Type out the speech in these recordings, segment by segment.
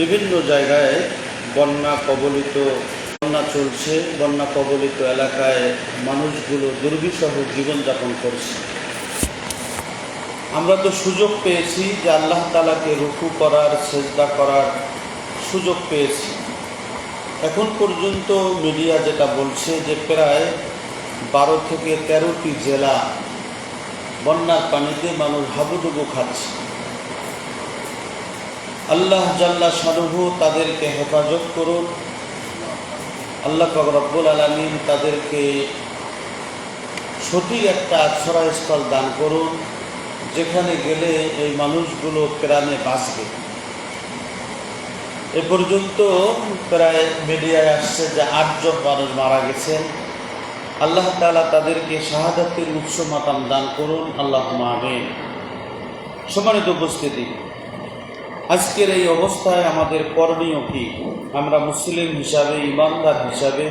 বিভিন্ন জায়গায় বন্যা কবলিত, বন্যা চলছে, বন্যা কবলিত এলাকায় মানুষগুলো দুর্বিষহ জীবনযাপন করছে। আমরা তো সুযোগ পেয়েছি যে আল্লাহ তালাকে রুকু করার, সেজদা করার সুযোগ পেয়েছি। এখন পর্যন্ত মিডিয়া যেটা বলছে যে প্রায় বারো থেকে তেরোটি জেলা বন্যার পানিতে মানুষ হাবুডুবু খাচ্ছে। আল্লাহ জাল্লা সানুহু তাদেরকে হেফাজত করুন আল্লাহ পাক রব্বুল আলমিন তাদেরকে সঠিক একটা আশ্রয়স্থল দান করুন, যেখানে গেলে এই মানুষগুলো প্রাণে বাঁচবে। এ পর্যন্ত প্রায় মিডিয়ায় আসছে যে আটজন মানুষ মারা গেছেন। আল্লাহ তালা তাদেরকে শাহাদাতের উৎস মাতাম দান করুন। আল্লাহ আমিন। সম্মানিত উপস্থিতি আজকের এই অবস্থায় আমাদের করণীয় কি? আমরা মুসলিম হিসাবে, ইমানদার হিসাবে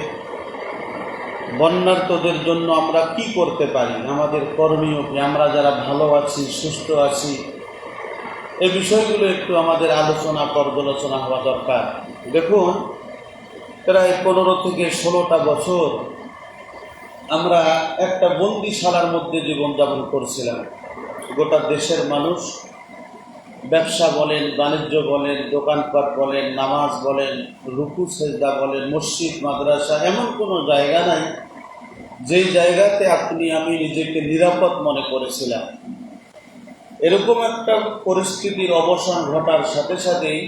বন্যার্তদের জন্য আমরা কি করতে পারি? আমাদের করণীয় কি? আমরা যারা ভালো আছি, সুস্থ আছি এই বিষয়গুলো একটু আমাদের আলোচনা, পর্যালোচনা হওয়া দরকার। দেখুন, প্রায় পনেরো থেকে ষোলোটা বছর আমরা একটা বন্দিশালার মধ্যে জীবনযাপন করছিলাম। গোটা দেশের মানুষ ব্যবসা বলেন, বাণিজ্য বলেন, দোকানপাট বলেন, নামাজ বলেন, রুকু, সেজদা বলেন, মসজিদ, মাদ্রাসা, এমন কোনো জায়গা নাই যেই জায়গাতে আপনি, আমি নিজেকে নিরাপদ মনে করেছিলাম। এরকম একটা পরিস্থিতির অবসান ঘটার সাথে সাথেই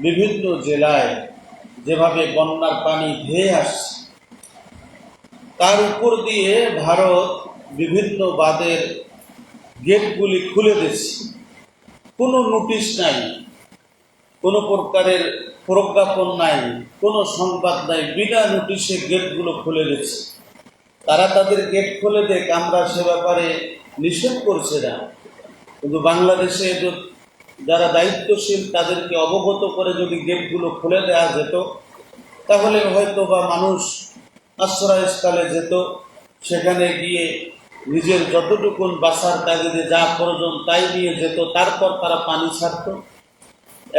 বিভিন্ন জেলায় যেভাবে বন্যার পানি ধেয়ে আসছে, তার উপর দিয়ে ভারত বিভিন্ন বাদের গেটগুলি খুলে দিচ্ছে কোনো নোটিশ নাই, কোনো প্রকারের প্রজ্ঞাপন নাই, কোনো সংবাদ নাই, বিনা নোটিশে গেটগুলো খুলে দিচ্ছে। তারা তাদের গেট খুলে দেখ, আমরা সে ব্যাপারে নিষেধ করছে না। কিন্তু বাংলাদেশে যারা দায়িত্বশীল, তাদেরকে অবগত করে যদি গেটগুলো খুলে দেওয়া যেত, তাহলে হয়তো বা মানুষ আশ্রয়স্থলে যেত, সেখানে গিয়ে নিজের যতটুকুন বাসার কাজে যা প্রয়োজন তাই নিয়ে যেত, তারপর তারা পানি ছাড়ত।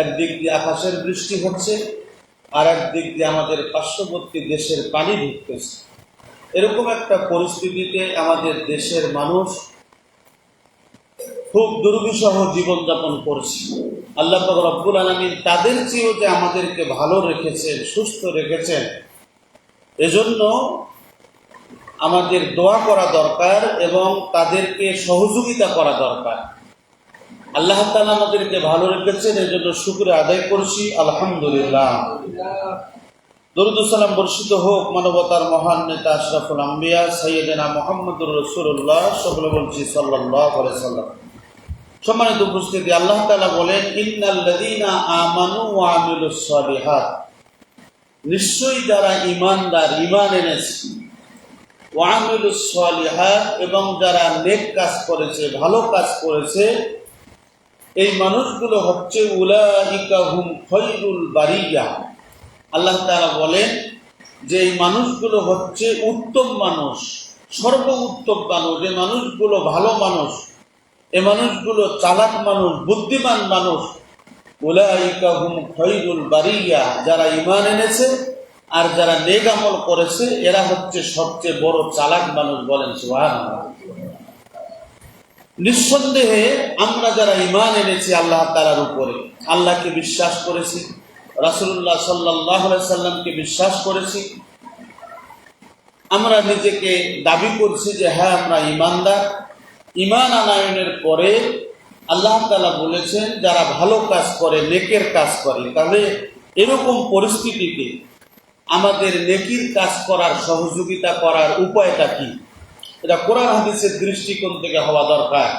একদিক দিয়ে আকাশের বৃষ্টি হচ্ছে আর একদিক দিয়ে আমাদের পার্শ্ববর্তী দেশের পানি ঢুকতেছে। এরকম একটা পরিস্থিতিতে আমাদের দেশের মানুষ খুব দুর্বিষহ জীবনযাপন করছে। আল্লাহ রব্বুল আলমিন তাদের চেয়েও যে আমাদেরকে ভালো রেখেছেন, সুস্থ রেখেছেন, এজন্য আমাদের দোয়া করা দরকার এবং তাদেরকে সহযোগিতা করা দরকার। আল্লাহ তালা আমাদেরকে ভালো রেখেছেন এই জন্য শুক্রে আদায় করছি, আলহামদুলিল্লাহ। দরুদুসালাম বর্ষিত হোক মানবতার মহান নেতা আশরাফুল আম্বিয়া সৈয়দেনা মোহাম্মদুর রসুল্লাহ সকলে বলছি সাল্লাহ সাল্লাম সম্মানিত উপস্থিতি, আল্লাহ তালা বলেন ইন্নাল্লাযীনা আমানু আমিলুস নিশ্চয়ই যারা ইমানদার ইমান এনেছে এবং যারা নেক কাজ করেছে, ভালো কাজ করেছে, এই মানুষগুলো হচ্ছে আল্লাহ তাআলা বলেন যে এই মানুষগুলো হচ্ছে উত্তম মানুষ সর্ব উত্তম মানুষ, যে মানুষগুলো ভালো মানুষ, এ মানুষগুলো চালাক মানুষ, বুদ্ধিমান মানুষ। উলাইকা হুম খৈরুল বারিয়া, যারা ইমান এনেছে আর যারা নেক আমল করেছে, এরা হচ্ছে সবচেয়ে বড় চালাক মানুষ বলেন সুবহানাল্লাহ। নিঃসন্দেহে আমরা যারা ইমান এনেছি আল্লাহ তালার উপরে, আল্লাহকে বিশ্বাস করেছি রাসুল্লাহ সাল্লাহ সাল্লামকে বিশ্বাস করেছি, আমরা নিজেকে দাবি করছি যে হ্যাঁ আমরা ইমানদার ইমান আনায়নের পরে আল্লাহ তালা বলেছেন, যারা ভালো কাজ করে, নেকের কাজ করে, তাহলে এরকম পরিস্থিতিতে আমাদের নেকির কাজ করার সহযোগিতা করার উপায়টা কি? এটা কোরআন হাদিসের দৃষ্টিকোণ থেকে হওয়া দরকার।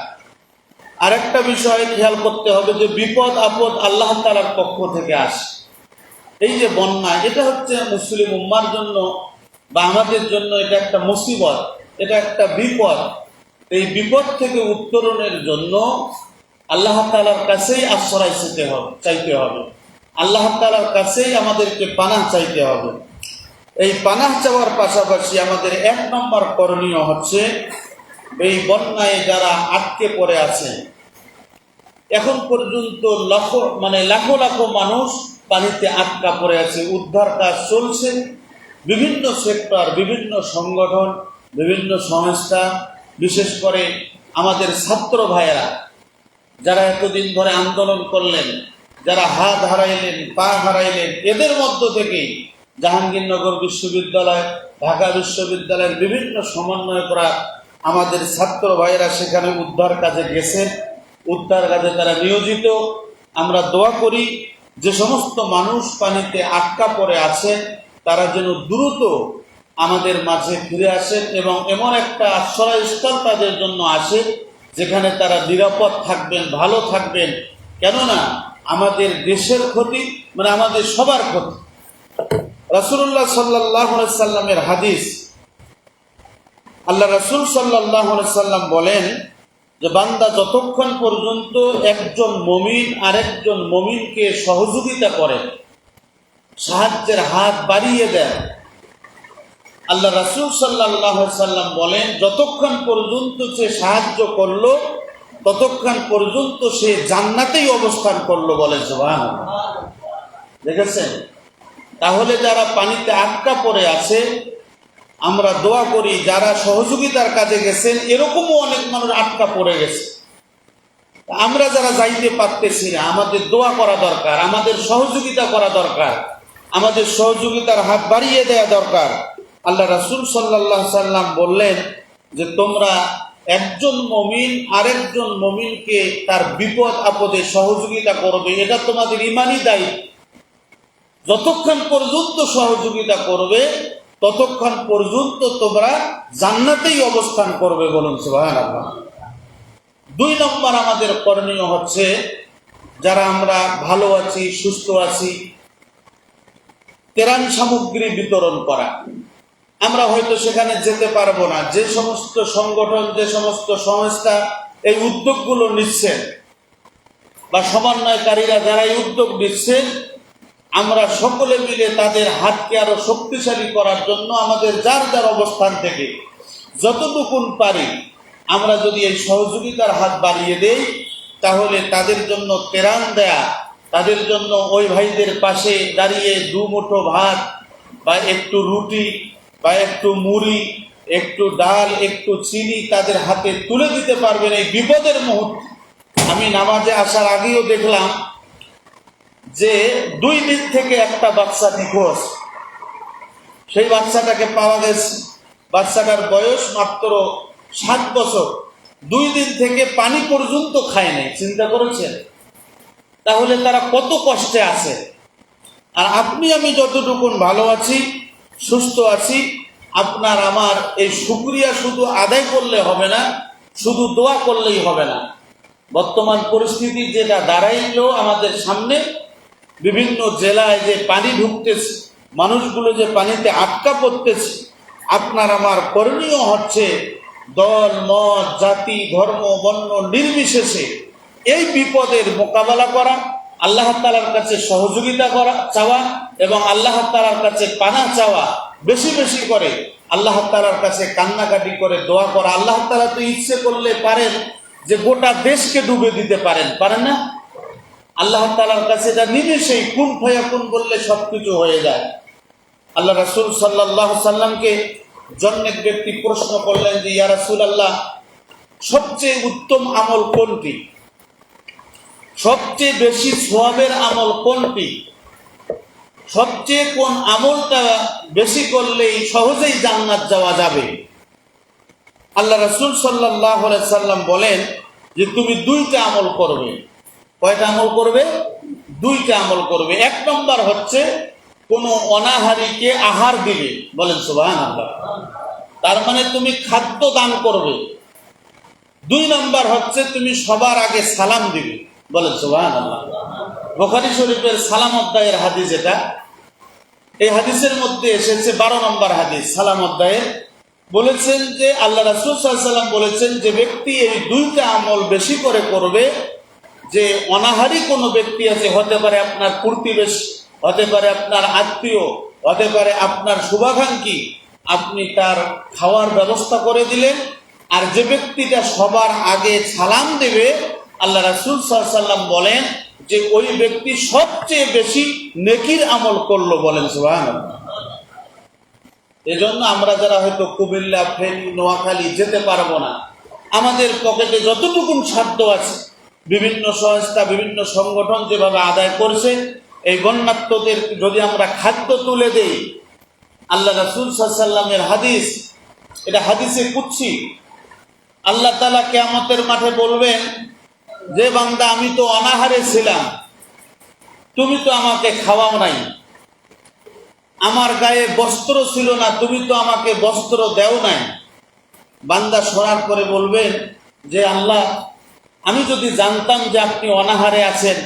আরেকটা বিষয় খেয়াল করতে হবে যে বিপদ আপদ আল্লাহ তালার পক্ষ থেকে আসে। এই যে বন্যা, এটা হচ্ছে মুসলিম উম্মার জন্য বা আমাদের জন্য এটা একটা মুসিবত, এটা একটা বিপদ। এই বিপদ থেকে উত্তরণের জন্য আল্লাহ তালার কাছেই আশ্রয় চাইতে হবে চাইতে হবে। আল্লাহ তালার কাছেই আমাদেরকে পানাহ চাইতে হবে। এই পানাহ চাওয়ার পাশাপাশি আমাদের এক নম্বর করণীয় হচ্ছে এই বন্যায় যারা আটকে পড়ে আছে। এখন পর্যন্ত লক্ষ মানে লাখো লাখো মানুষ পানিতে আটকা পড়ে আছে, উদ্ধার কাজ চলছে। বিভিন্ন সেক্টর, বিভিন্ন সংগঠন, বিভিন্ন সংস্থা, বিশেষ করে আমাদের ছাত্র ভাইয়েরা, যারা এতদিন ধরে আন্দোলন করলেন যারা হাত হারাইলেন, পা হারাইলেন, এদের মধ্য থেকে জাহাঙ্গীরনগর বিশ্ববিদ্যালয়, ঢাকা বিশ্ববিদ্যালয়ের বিভিন্ন সমন্বয় করা আমাদের ছাত্র ভাইয়েরা সেখানে উদ্ধার কাজে গেছেন উদ্ধার কাজে তারা নিয়োজিত। আমরা দোয়া করি, যে সমস্ত মানুষ পানিতে আটকা পড়ে আছেন তারা যেন দ্রুত আমাদের মাঝে ফিরে আসেন এবং এমন একটা আশ্রয়স্থল তাদের জন্য আসে, যেখানে তারা নিরাপদ থাকবেন, ভালো থাকবেন। কেননা আমাদের দেশের ক্ষতি মানে আমাদের সবার ক্ষতি। রাসুল্লাহ সাল্লাহ সাল্লামের হাদিস আল্লাহ রাসুল সাল্লাহ সাল্লাম বলেন যে, বান্দা যতক্ষণ পর্যন্ত একজন মমিন আরেকজন মমিনকে সহযোগিতা করে, সাহায্যের হাত বাড়িয়ে দেন আল্লাহ রাসুল সাল্লাহ সাল্লাম বলেন, যতক্ষণ পর্যন্ত সে সাহায্য করল ততক্ষণ পর্যন্ত সে জান্নাতেই অবস্থান করল বলে জবান দেখেছেন? তাহলে যারা পানিতে আটকা পড়ে আছে, আমরা দোয়া করি, যারা সহযোগিতার কাজে গেছেন, এরকমও অনেক মানুষ আটকা পড়ে গেছে। আমরা যারা যাইতে পারতেছি না, আমাদের দোয়া করা দরকার, আমাদের সহযোগিতা করা দরকার, আমাদের সহযোগিতার হাত বাড়িয়ে দেওয়া দরকার। আল্লাহ রাসুল সাল্লাহ সাল্লাম বললেন যে, তোমরা একজন মমিন আরেকজন মমিনকে তার বিপদ আপদে সহযোগিতা করবে, এটা তোমাদের ইমানই দায়িত্ব। যতক্ষণ পর্যন্ত সহযোগিতা করবে, ততক্ষণ পর্যন্ত তোমরা জান্নাতেই অবস্থান করবে বলুন দুই নম্বর আমাদের করণীয় হচ্ছে, যারা আমরা ভালো আছি, সুস্থ আছি তেরান সামগ্রী বিতরণ করা। আমরা হয়তো সেখানে যেতে পারব না। যে সমস্ত সংগঠন, যে সমস্ত সংস্থা এই উদ্যোগগুলো নিচ্ছেন বা সমন্বয়কারীরা যারা এই উদ্যোগ নিচ্ছেন আমরা সকলে মিলে তাদের হাতকে আরও শক্তিশালী করার জন্য আমাদের যার যার অবস্থান থেকে যতটুকুন পারি আমরা যদি এই সহযোগিতার হাত বাড়িয়ে দেই, তাহলে তাদের জন্য তেরান দেয়া, তাদের জন্য ওই ভাইদের পাশে দাঁড়িয়ে দু মুঠো ভাত বা একটু রুটি বা একটু মুড়ি, একটু ডাল, একটু চিনি তাদের হাতে তুলে দিতে পারবেন এই বিপদের মুহূর্তে। আমি নামাজে আসার আগেও দেখলাম যে দুই দিন থেকে একটা বাচ্চা নিখোঁজ। সেই বাচ্চাটাকে পাওয়া গেছে। বাচ্চাটার বয়স মাত্র সাত বছর। দুই দিন থেকে পানি পর্যন্ত খায় নাই, চিন্তা করেছেন? তাহলে তারা কত কষ্টে আছে? আর আপনি, আমি যতটুকুন ভালো আছি সুস্থ আছি। আপনার আমার এই সুক্রিয়া শুধু আদায় করলে হবে না, শুধু দোয়া করলেই হবে না। বর্তমান পরিস্থিতি যেটা দাঁড়াইলো আমাদের সামনে, বিভিন্ন জেলায় যে পানি ঢুকতেছে, মানুষগুলো যে পানিতে আটকা পড়তেছে, আপনার আমার করণীয় হচ্ছে দল, মত, জাতি, ধর্ম, বর্ণ নির্বিশেষে এই বিপদের মোকাবেলা করা আল্লাহ তালার কাছে সহযোগিতা করা, চাওয়া এবং আল্লাহ তালার কাছে পানা চাওয়া বেশি বেশি করে আল্লাহ তালার কাছে কান্নাকাটি করে দোয়া করা। আল্লাহ তালা তো ইচ্ছে করলে পারেন যে গোটা দেশকে ডুবে দিতে পারেন। পারেন না? আল্লাহ তালার কাছে এটা নিমেষেই কোন ফয়া কোন বললে সবকিছু হয়ে যায়। আল্লাহ রাসুল সাল্লাহ সাল্লামকে জন্মের ব্যক্তি প্রশ্ন করলেন যে, ইয়া রাসুল আল্লাহ সবচেয়ে উত্তম আমল কোনটি? সবচেয়ে বেশি সোয়াবের আমল কোনটি? সবচেয়ে কোন আমলটা বেশি করলেই সহজেই জান্নাত যাওয়া যাবে? আল্লাহ রাসুল সাল্লাহ সাল্লাম বলেন যে তুমি দুইটা আমল করবে। কয়টা আমল করবে? দুইটা আমল করবে। এক নম্বর হচ্ছে কোনো অনাহারীকে আহার দিবে। বলেন সুবাহ আল্লাহ তার মানে তুমি খাদ্য দান করবে। দুই নম্বর হচ্ছে তুমি সবার আগে সালাম দিবে। বলেন সুবাহ আল্লাহ বোখারি শরীফের সালাম অধ্যায়ের হাদিস এটা। এই হাদিসের মধ্যে এসেছে বারো নম্বর হাদিস, সালাম অধ্যায়ের বলেছেন যে, আল্লাহ রাসুল বলেছেন যে, ব্যক্তি এই দুইটা আমল বেশি করে করবে যে, অনাহারি কোনো ব্যক্তি আছে, হতে পারে আপনার প্রতিবেশ হতে পারে আপনার আত্মীয়, হতে পারে আপনার শুভাকাঙ্ক্ষী, আপনি তার খাওয়ার ব্যবস্থা করে দিলেন, আর যে ব্যক্তিটা সবার আগে সালাম দেবে আল্লাহ রাসুল সাল্লাম বলেন যে ওই ব্যক্তি সবচেয়ে বেশি নেকির আমল করল বলেন সুহান এজন্য আমরা যারা হয়তো কুমিল্লা, ফেনী, নোয়াখালী যেতে পারব না, আমাদের পকেটে যতটুকুন সাধ্য আছে, বিভিন্ন সংস্থা, বিভিন্ন সংগঠন যেভাবে আদায় করছে, এই বন্যাত্মদের যদি আমরা খাদ্য তুলে দেই, আল্লাহ রাসুল সাল্লামের হাদিস, এটা হাদিসে কুচ্ছি আল্লাহ তালা কেয়ামতের মাঠে বলবেন যে বান্দা, আমি তো অনাহারে ছিলাম। তুমি তো আমাকে খাওয়াও নাই। আমার গায়ে বস্ত্র ছিল না, তুমি তো আমাকে বস্ত্র দেও নাই। বান্দা শোনার পরে বলবেন যে, আল্লাহ, আমি যদি জানতাম যে আপনি অনাহারে আছেন,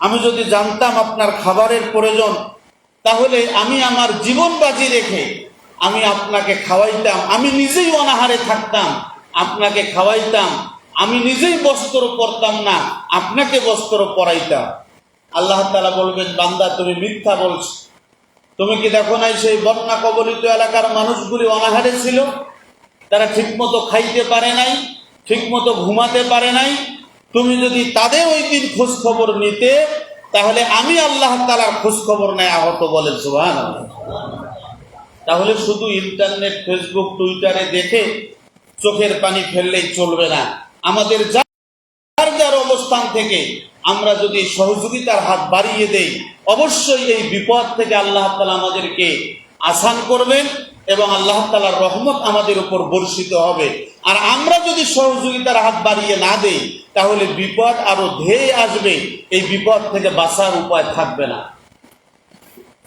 আমি যদি জানতাম আপনার খাবারের প্রয়োজন, তাহলে আমি আমার জীবন বাজি রেখে আমি আপনাকে খাওয়াইতাম। আমি নিজেই অনাহারে থাকতাম, আপনাকে খাওয়াইতাম আমি নিজেই বস্ত্র পরতাম না, আপনাকে বস্ত্র পরাইতাম। আল্লাহ তালা বলবেন, বান্দা, তুমি মিথ্যা বলছো। তুমি কি দেখো নাই সেই বন্যা কবলিত এলাকার মানুষগুলি অনাহারে ছিল? তারা ঠিকমতো খাইতে পারে নাই, ঠিকমতো ঘুমাতে পারে নাই। তুমি যদি তাদের ওই দিন খোঁজ খবর নিতে, তাহলে আমি আল্লাহ তালার খোঁজ খবর নেয় আহত বলেন সুহান তাহলে শুধু ইন্টারনেট, ফেসবুক, টুইটারে দেখে চোখের পানি ফেললেই চলবে না। আমাদের যার যার অবস্থান থেকে আমরা যদি সহযোগিতার হাত বাড়িয়ে দেই, অবশ্যই এই বিপদ থেকে আল্লাহ তালা আমাদেরকে আসান করবেন এবং আল্লাহ তালার রহমত আমাদের উপর বর্ষিত হবে। আর আমরা যদি সহযোগিতার হাত বাড়িয়ে না দেই, তাহলে বিপদ আরও ধেয়ে আসবে, এই বিপদ থেকে বাঁচার উপায় থাকবে না।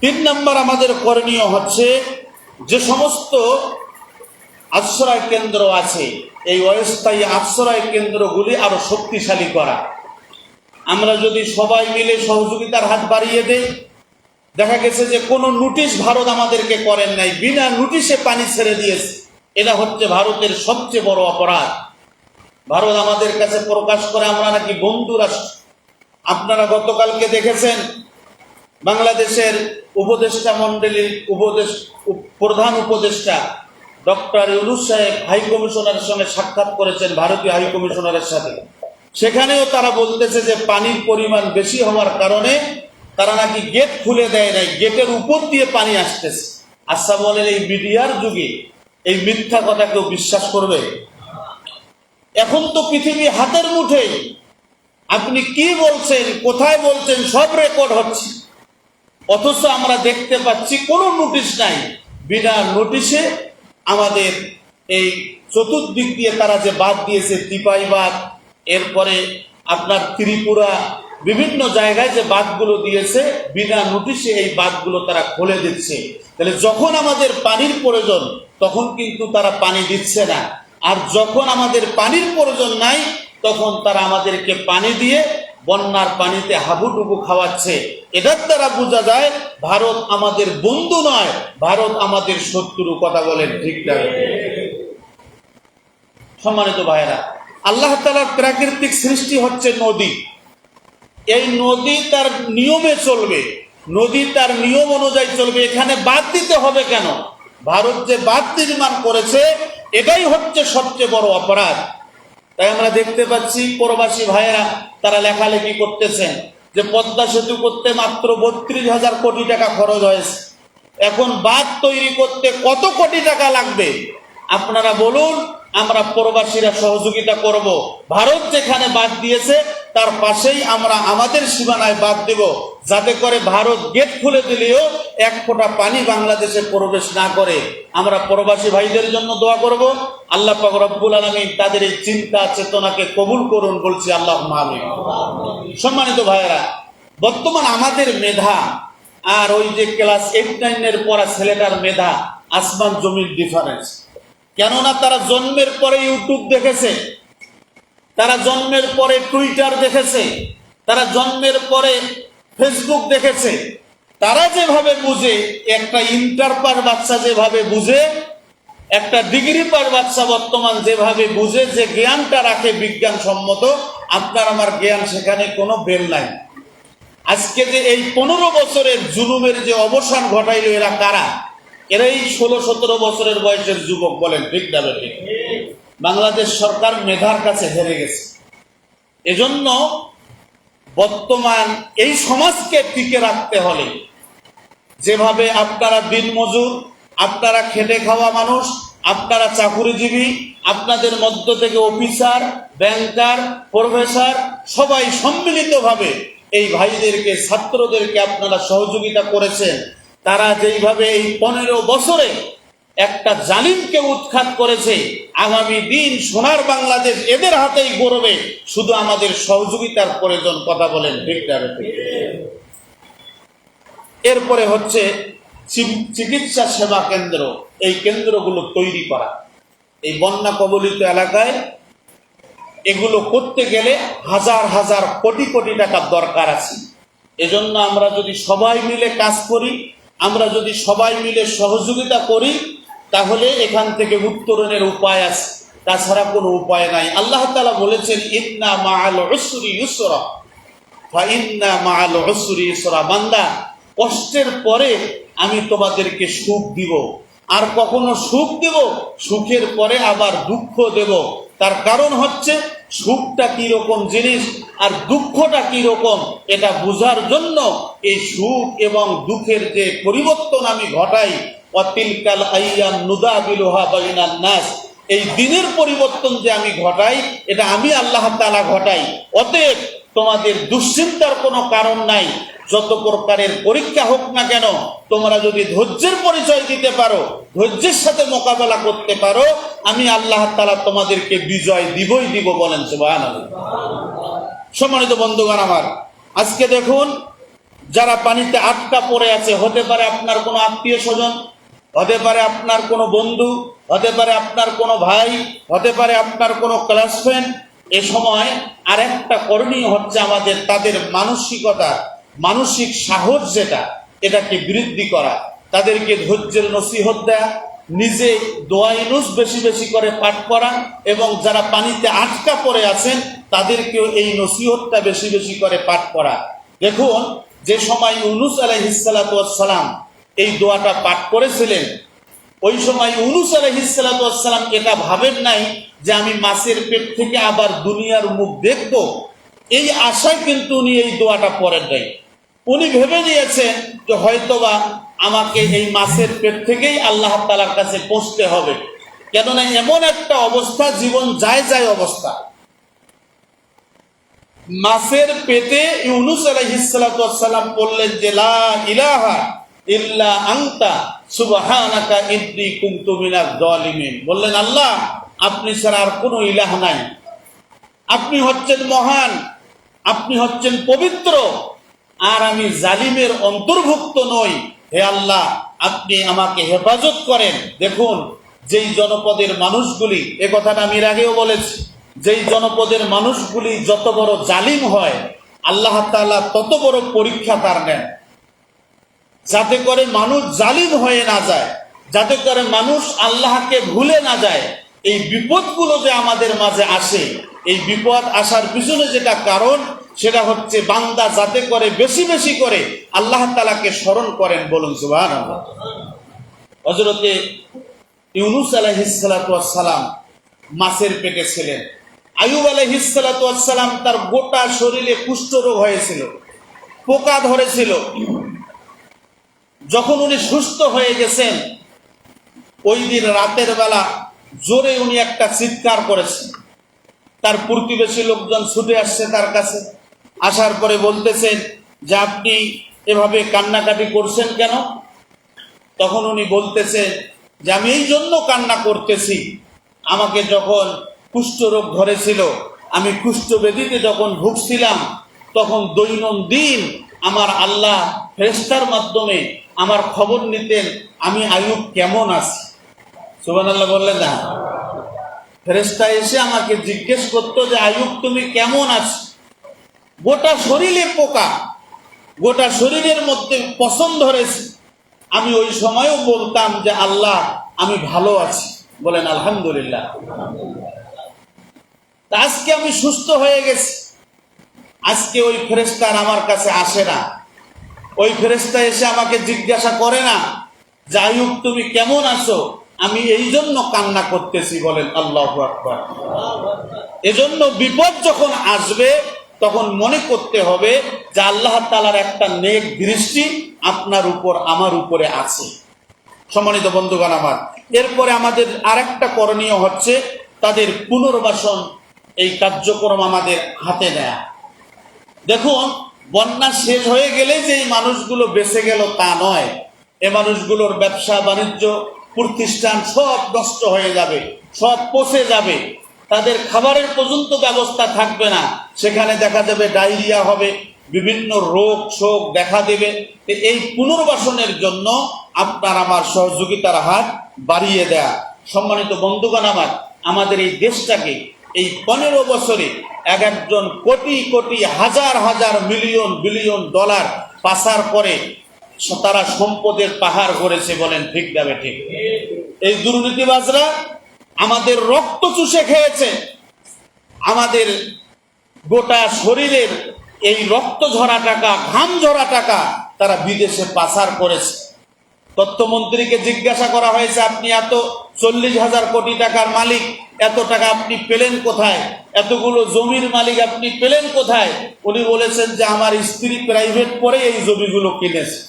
তিন নম্বর আমাদের করণীয় হচ্ছে যে সমস্ত আশ্রয় কেন্দ্র আছে এই অস্থায়ী আশ্রয় কেন্দ্রগুলি আরও শক্তিশালী করা। আমরা যদি সবাই মিলে সহযোগিতার হাত বাড়িয়ে দেই, দেখা গেছে যে কোনো নোটিশ ভারত আমাদেরকে করেন নাই, বিনা নোটিশে পানি ছেড়ে দিয়েছে। এটা হচ্ছে ভারতের সবচেয়ে বড় অপরাধ। ভারত আমাদের কাছে প্রকাশ করে আমরা নাকি বন্ধু রাষ্ট্র। আপনারা গতকালকে দেখেছেন, বাংলাদেশের উপদেষ্টা মন্ডলীর উপদেশ উপ- প্রধান উপদেষ্টা ডক্টর ইউনুস সাহেব হাই কমিশনারের সঙ্গে সাক্ষাৎ করেছেন ভারতীয় হাই কমিশনারের সাথে। সেখানেও তারা বলতেছে যে পানির পরিমাণ বেশি হওয়ার কারণে তারা নাকি গেট খুলে দেয় নাই, গেটের উপর দিয়ে পানি আসতেছে। বলেন, এই মিডিয়ার যুগে এই মিথ্যা কথা কেউ বিশ্বাস করবে? এখন তো পৃথিবী হাতের মুঠেই আপনি কি বলছেন, কোথায় বলছেন, সব রেকর্ড হচ্ছে। অথচ আমরা দেখতে পাচ্ছি কোনো নোটিশ নাই। বিনা নোটিশে আমাদের এই চতুর্দিক দিয়ে তারা যে বাদ দিয়েছে তিপাই বাদ এরপরে আপনার ত্রিপুরা, বিভিন্ন জায়গায় যে বাঁধগুলো দিয়েছে, বিনা নোটিশে এই বাঁধগুলো তারা খুলে দিচ্ছে। তাহলে যখন আমাদের পানির প্রয়োজন, তখন কিন্তু তারা পানি দিচ্ছে না। আর যখন আমাদের পানির প্রয়োজন নাই, তখন তারা আমাদেরকে পানি দিয়ে বন্যার পানিতে হাবুডুবু খাওয়াচ্ছে। এটার দ্বারা বোঝা যায়, ভারত আমাদের বন্ধু নয়, ভারত আমাদের শত্রু, কথা বলেন ঠিক সম্মানিত ভাইরা আল্লাহ তালার প্রাকৃতিক সৃষ্টি হচ্ছে নদী। এই নদী তার নিয়মে চলবে। নদী তার নিয়ম অনুযায়ী চলবে। এখানে বাদ দিতে হবে কেন? ভারত যে বাদ নির্মাণ করেছে, এটাই হচ্ছে সবচেয়ে বড় অপরাধ। তাই আমরা দেখতে পাচ্ছি প্রবাসী ভাইয়েরা, তারা লেখালেখি করতেছেন যে পদ্মা সেতু করতে মাত্র বত্রিশ হাজার কোটি টাকা খরচ হয়েছে। এখন বাঁধ তৈরি করতে কত কোটি টাকা লাগবে? আপনারা বলুন, আমরা প্রবাসীরা সহযোগিতা করব। ভারত যেখানে বাদ দিয়েছে তার পাশেই আমরা আমাদের সীমানায় বাদ দেব, যাতে করে ভারত গেট খুলে দিলেও এক ফোঁটা পানি বাংলাদেশে প্রবেশ না করে। আমরা প্রবাসী ভাইদের জন্য দোয়া করব। আল্লাহ পাক রব্বুল আলমিন তাদের এই চিন্তা চেতনাকে কবুল করুন বলছি আল্লাহ আমিন। সম্মানিত ভাইয়েরা, বর্তমান আমাদের মেধা আর ওই যে ক্লাস এইট নাইনের পড়া ছেলেটার মেধা আসমান জমির ডিফারেন্স কেননা তারা জন্মের পরে ইউটিউব দেখেছে তারা জন্মের পরে টুইটার দেখেছে, তারা জন্মের পরে ফেসবুক দেখেছে। তারা যেভাবে বুঝে, একটা ইন্টার পাস বাচ্চা যেভাবে বুঝে, একটা ডিগ্রি পার বাচ্চা বর্তমান যেভাবে বুঝে যে জ্ঞানটা রাখে বিজ্ঞান সম্মত আপনার আমার জ্ঞান সেখানে কোনো বেল নাই। আজকে যে এই পনেরো বছরের জুলুমের যে অবসান ঘটাইলো এরা কারা? এরাই ষোলো সতেরো বছরের বয়সের যুবক বলেন, ঠিক না ঠিক বাংলাদেশ সরকার মেধার কাছে হেরে গেছে। এজন্য বর্তমান এই সমাজকে টিকে রাখতে হলে যেভাবে আপনারা দিনমজুর, আপনারা খেটে খাওয়া মানুষ, আপনারা চাকুরিজীবী, আপনাদের মধ্য থেকে অফিসার, ব্যাংকার, প্রফেসর, সবাই সম্মিলিতভাবে এই ভাইদেরকে, ছাত্রদেরকে আপনারা সহযোগিতা করেছেন। তারা যেইভাবে এই পনেরো বছরে একটা জালিমকে উৎখাত করেছে আগামী দিন, সোনার বাংলাদেশ, এদের হাতেই গড়বে। শুধু আমাদের সহযোগিতার প্রয়োজন, কথা বলেন ঠিক এরপরে হচ্ছে চিকিৎসা সেবা কেন্দ্র। এই কেন্দ্রগুলো তৈরি করা। এই বন্যা কবলিত এলাকায় এগুলো করতে গেলে হাজার হাজার কোটি কোটি টাকার দরকার আছে। এজন্য আমরা যদি সবাই মিলে কাজ করি, আমরা যদি সবাই মিলে সহযোগিতা করি তাহলে এখান থেকে উত্তরণের উপায় আছে। তাছাড়া কোনো উপায় নাই। আল্লাহ তালা বলেছেন, ইন্না মাআল উসরি ইউসরা। ফাইন্না মাআল উসরি ইউসরা। বান্দা, কষ্টের পরে আমি তোমাদেরকে সুখ দিব। আর কখনো সুখ দেব, সুখের পরে আবার দুঃখ দেব। তার কারণ হচ্ছে, সুখটা কি রকম জিনিস আর দুঃখটা কি রকম এটা বোঝার জন্য এই সুখ এবং দুঃখের যে পরিবর্তন আমি ঘটাই অতিলকাল আইয়াম নুদা বিলোহা বাইনান নাস। এই দিনের পরিবর্তন যে আমি ঘটাই, এটা আমি আল্লাহ তালা ঘটাই। অতএব তোমাদের দুশ্চিন্তার কোনো কারণ নাই। যত প্রকারের পরীক্ষা হোক না কেন, তোমরা যদি ধৈর্যের পরিচয় দিতে পারো, ধৈর্যের সাথে মোকাবেলা করতে পারো, আমি আল্লাহ তালা তোমাদেরকে বিজয় দিবই দিব বলেন সুবাহ সম্মানিত বন্ধুগণ আমার, আজকে দেখুন, যারা পানিতে আটকা পড়ে আছে, হতে পারে আপনার কোনো আত্মীয় স্বজন হতে পারে আপনার কোনো বন্ধু, হতে পারে আপনার কোনো ভাই, হতে পারে আপনার কোনো ক্লাসমেট এ সময় আরেকটা করণীয় হচ্ছে আমাদের তাদের মানসিকতা, মানসিক সাহস যেটা, এটাকে বৃদ্ধি করা। তাদেরকে ধৈর্যের নসিহত দেয়া, নিজে দোয়াইনুস বেশি বেশি করে পাঠ করা এবং যারা পানিতে আটকা পড়ে আছেন, তাদেরকেও এই নসিহতটা বেশি বেশি করে পাঠ করা। দেখুন, যে সময় ইউনুস আলহিসাল্লাম এই দোয়াটা পাঠ করেছিলেন। ওই সময় ইউনুস আলহিসাল্লাম এটা ভাবেন নাই যে আমি মাছের পেট থেকে আবার দুনিয়ার মুখ দেখব। এই আশায় কিন্তু উনি এই দোয়াটা পড়েন নাই। উনি ভেবে নিয়েছেন যে হয়তোবা আমাকে এই মাছের পেট থেকেই আল্লাহ তালার কাছে পৌঁছতে হবে। কেননা এমন একটা অবস্থা, জীবন যায় যায় অবস্থা। মাছের পেটে ইউনুস আলাইহিসসালাম বললেন যে, লা ইলাহা ইল্লা আনতা, সুবহানাকা ইন্নী কুনতু মিনাজ বললেন, আল্লাহ, আপনি ছাড়া আর কোনো ইলাহ নাই। আপনি হচ্ছেন মহান, আপনি হচ্ছেন পবিত্র, আর আমি জালিমের অন্তর্ভুক্ত নই। হে আল্লাহ, আপনি আমাকে হেফাজত করেন। দেখুন, যেই জনপদের মানুষগুলি, এ কথাটা আমি আগেও বলেছি, যেই জনপদের মানুষগুলি যত বড় জালিম হয়, আল্লাহ তাআলা তত বড় পরীক্ষা তার নেন। যাতে করে মানুষ জালিম হয়ে না যায়, যাতে করে মানুষ আল্লাহকে ভুলে না যায়। এই বিপদগুলো যে আমাদের মাঝে আসে, এই বিপদ আসার পিছনে যেটা কারণ, সেটা হচ্ছে বান্দা যাতে করে বেশি বেশি করে আল্লাহ তালাকে স্মরণ করেন বলুন সুবাহ হজরতে ইউনুস আলহিসালাম মাছের পেটে ছিলেন। আয়ুব আলহিসালাম তার গোটা শরীরে কুষ্ঠরোগ হয়েছিল, পোকা ধরেছিল। যখন উনি সুস্থ হয়ে গেছেন, ওই দিন রাতের বেলা জোরে উনি একটা চিৎকার করেছেন তার প্রতিবেশী লোকজন ছুটে আসছে তার কাছে। আসার পরে বলতেছেন যে, আপনি এভাবে কান্নাকাটি করছেন কেন? তখন উনি বলতেছেন যে, আমি এই জন্য কান্না করতেছি। আমাকে যখন কুষ্ঠরোগ ধরেছিল, আমি কুষ্ঠবেদিতে যখন ভুগছিলাম, তখন দৈনন্দিন আমার আল্লাহ ফেরেস্তার মাধ্যমে আমার খবর নিতেন, আমি আয়ুব কেমন আছি? সুবান আল্লাহ বললেন, না। ফেরেস্তা এসে আমাকে জিজ্ঞেস করতো যে আয়ুব তুমি কেমন আছো? গোটা শরীরে পোকা, গোটা শরীরের মধ্যে পছন্দ ধরেছে। আমি ওই সময়ও বলতাম যে, আল্লাহ, আমি ভালো আছি। বলেন, আলহামদুলিল্লাহ। আজকে আমি সুস্থ হয়ে গেছি। আজকে ওই ফেরেস্তার আমার কাছে আসে না। ওই ফেরেস্তা এসে আমাকে জিজ্ঞাসা করে না যাই হোক তুমি কেমন আছো? আমি এই জন্য কান্না করতেছি, বলেন আল্লাহ আকবার। এজন্য বিপদ যখন আসবে, তখন মনে করতে হবে যে আল্লাহ তালার একটা নেক দৃষ্টি আপনার উপর, আমার উপরে আছে। সম্মানিত বন্ধুগণ আমার, এরপরে আমাদের আরেকটা করণীয় হচ্ছে তাদের পুনর্বাসন এই কার্যক্রম আমাদের হাতে নেয়া। দেখুন বন্যা শেষ হয়ে গেলে যে মানুষগুলো বেঁচে গেল তা নয়। এ মানুষগুলোর ব্যবসা, বাণিজ্য, প্রতিষ্ঠান সব নষ্ট হয়ে যাবে, সব পচে যাবে। তাদের খাবারের পর্যন্ত ব্যবস্থা থাকবে না। সেখানে দেখা যাবে ডায়রিয়া হবে, বিভিন্ন রোগ শোক দেখা দেবে। এই পুনর্বাসনের জন্য আপনার আমার সহযোগিতার হাত বাড়িয়ে দেয়া। সম্মানিত বন্ধুগণ আমার, আমাদের এই দেশটাকে এই পনেরো বছরে এক একজন কোটি কোটি হাজার হাজার মিলিয়ন বিলিয়ন ডলার পাসার করে তারা সম্পদের পাহাড় করেছে বলেন ঠিক যাবে ঠিক এই দুর্নীতিবাজরা আমাদের রক্ত চুষে খেয়েছে। আমাদের গোটা শরীরের এই রক্ত ঝরা টাকা, ঘাম ঝরা টাকা তারা বিদেশে পাচার করেছে। তথ্যমন্ত্রীকে জিজ্ঞাসা করা হয়েছে, আপনি এত চল্লিশ হাজার কোটি টাকার মালিক, এত টাকা আপনি পেলেন কোথায়? এতগুলো জমির মালিক আপনি পেলেন কোথায়? উনি বলেছেন যে আমার স্ত্রী প্রাইভেট পরে এই জমিগুলো কিনেছে।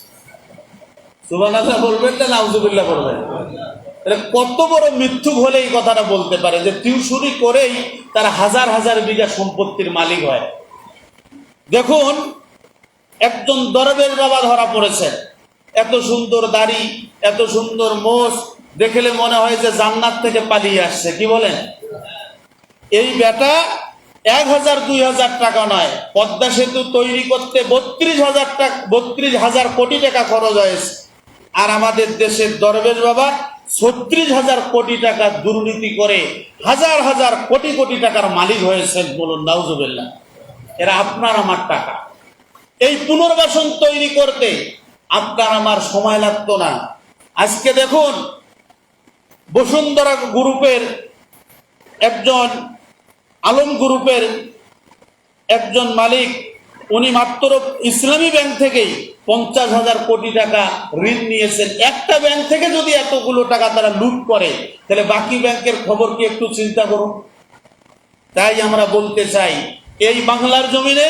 সুবান বলবেন না, নাউজুবিল্লাহ বলবেন। কত বড় মিথ্যুক হলে এই কথাটা বলতে পারে যে টিউশনি করেই তারা হাজার হাজার বিঘা সম্পত্তির মালিক হয়। দেখুন, একজন দরবেশ বাবা ধরা পড়েছেন। এত সুন্দর দাড়ি, এত সুন্দর মোষ দেখলে মনে হয় যে জান্নাত থেকে পালিয়ে আসছে। কি বলেন? এই বেটা এক হাজার, দুই হাজার টাকা নয়। পদ্মা সেতু তৈরি করতে বত্রিশ হাজার টাকা, বত্রিশ হাজার কোটি টাকা খরচ হয়েছে। আর আমাদের দেশের দরবেশ বাবা ছত্রিশ হাজার কোটি টাকা দুর্নীতি করে হাজার হাজার কোটি কোটি টাকার মালিক হয়েছেন বলুন, নাউজুবিল্লাহ। এরা আপনার, আমার টাকা। এই পুনর্বাসন তৈরি করতে আপনার, আমার সময় লাগতো না। আজকে দেখুন বসুন্ধরা গ্রুপের একজন, আলম গ্রুপের একজন মালিক, উনি মাত্র ইসলামী ব্যাংক থেকেই পঞ্চাশ হাজার কোটি টাকা ঋণ নিয়েছেন। একটা ব্যাংক থেকে যদি এতগুলো টাকা তারা লুট করে, তাহলে বাকি ব্যাংকের খবর কি একটু চিন্তা করুন? তাই আমরা বলতে চাই, এই বাংলার জমিনে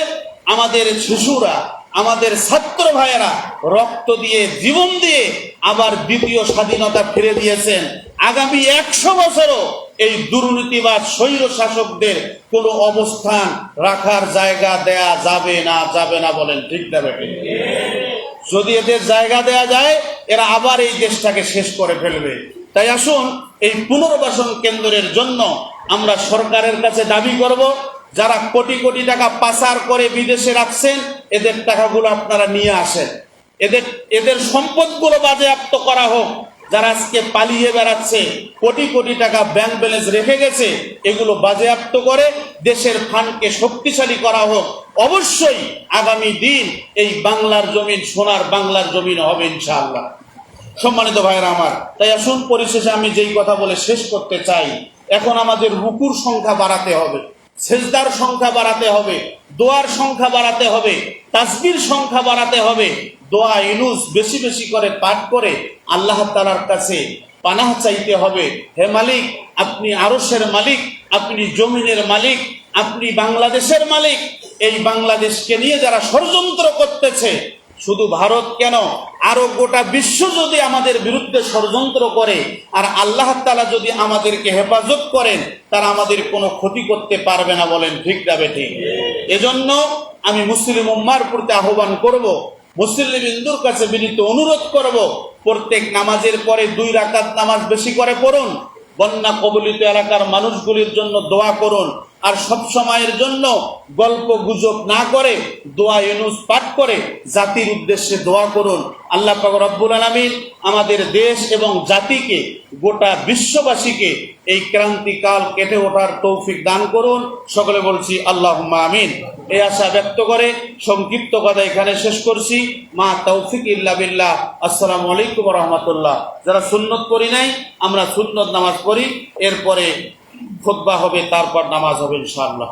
আমাদের শিশুরা, আমাদের ছাত্র ভাইয়েরা রক্ত দিয়ে, জীবন দিয়ে আবার দ্বিতীয় স্বাধীনতা ফিরে দিয়েছেন। আগামী একশো বছরও এই দুর্নীতিবাদ স্বৈর শাসকদের কোনো অবস্থান রাখার জায়গা দেয়া যাবে না যাবে না বলেন ঠিক না যদি এদের জায়গা দেয়া যায়, এরা আবার এই দেশটাকে শেষ করে ফেলবে। তাই আসুন, এই পুনর্বাসন কেন্দ্রের জন্য আমরা সরকারের কাছে দাবি করব, যারা কোটি কোটি টাকা পাচার করে বিদেশে রাখছেন, এদের টাকাগুলো আপনারা নিয়ে আসেন। এদের এদের সম্পদগুলো বাজেয়াপ্ত করা হোক। যারা আজকে পালিয়ে বেড়াচ্ছে, কোটি কোটি টাকা ব্যাংক ব্যালেন্স রেখে গেছে, এগুলো বাজেয়াপ্ত করে দেশের ফান্ডকে শক্তিশালী করা হোক। অবশ্যই আগামী দিন এই বাংলার জমিন, সোনার বাংলার জমিন হবে ইনশাআল্লাহ। সম্মানিত ভাইয়েরা আমার, তাই আসুন পরিশেষে আমি যেই কথা বলে শেষ করতে চাই, এখন আমাদের রুকুর সংখ্যা বাড়াতে হবে। সেজদার সংখ্যা বাড়াতে হবে, দোয়ার সংখ্যা বাড়াতে হবে, তাসবির সংখ্যা বাড়াতে হবে। দোয়া ইনুস বেশি বেশি করে পাঠ করে আল্লাহ তালার কাছে পানাহ চাইতে হবে। হে মালিক, আপনি আরসের মালিক, আপনি জমিনের মালিক, আপনি বাংলাদেশের মালিক। এই বাংলাদেশকে নিয়ে যারা ষড়যন্ত্র করতেছে শুধু ভারত কেন? আরও গোটা বিশ্ব যদি আমাদের বিরুদ্ধে ষড়যন্ত্র করে, আর আল্লাহ তালা যদি আমাদেরকে হেফাজত করেন, তারা আমাদের কোনো ক্ষতি করতে পারবে না বলেন ঠিক যাবে ঠিক এজন্য আমি মুসলিম উম্মার প্রতি আহ্বান করব, মুসলিম ইন্দুর কাছে বিনীত অনুরোধ করব, প্রত্যেক নামাজের পরে দুই রাকাত নামাজ বেশি করে পড়ুন, বন্যা কবলিত এলাকার মানুষগুলির জন্য দোয়া করুন আর সব সময়ের জন্য গল্প গুজব না করে দোয়া ইউনুস পাঠ করে জাতির উদ্দেশ্যে দোয়া করুন। আল্লাহ পাক রব্বুল আলামিন আমাদের দেশ এবং জাতিকে, গোটা বিশ্ববাসীকে এই ক্রান্তিকাল কেটে ওঠার তৌফিক দান করুন। সকলে বলছি আল্লাহ আমিন। এই আশা ব্যক্ত করে সংক্ষিপ্ত কথা এখানে শেষ করছি। মা তৌফিক ইল্লা বিল্লাহ। আসসালামু আলাইকুম রহমতুল্লাহ। যারা সুন্নত করি নাই, আমরা সুন্নত নামাজ পড়ি। এরপরে খোদবা হবে তারপর নামাজ হবে ইনশাআল্লাহ।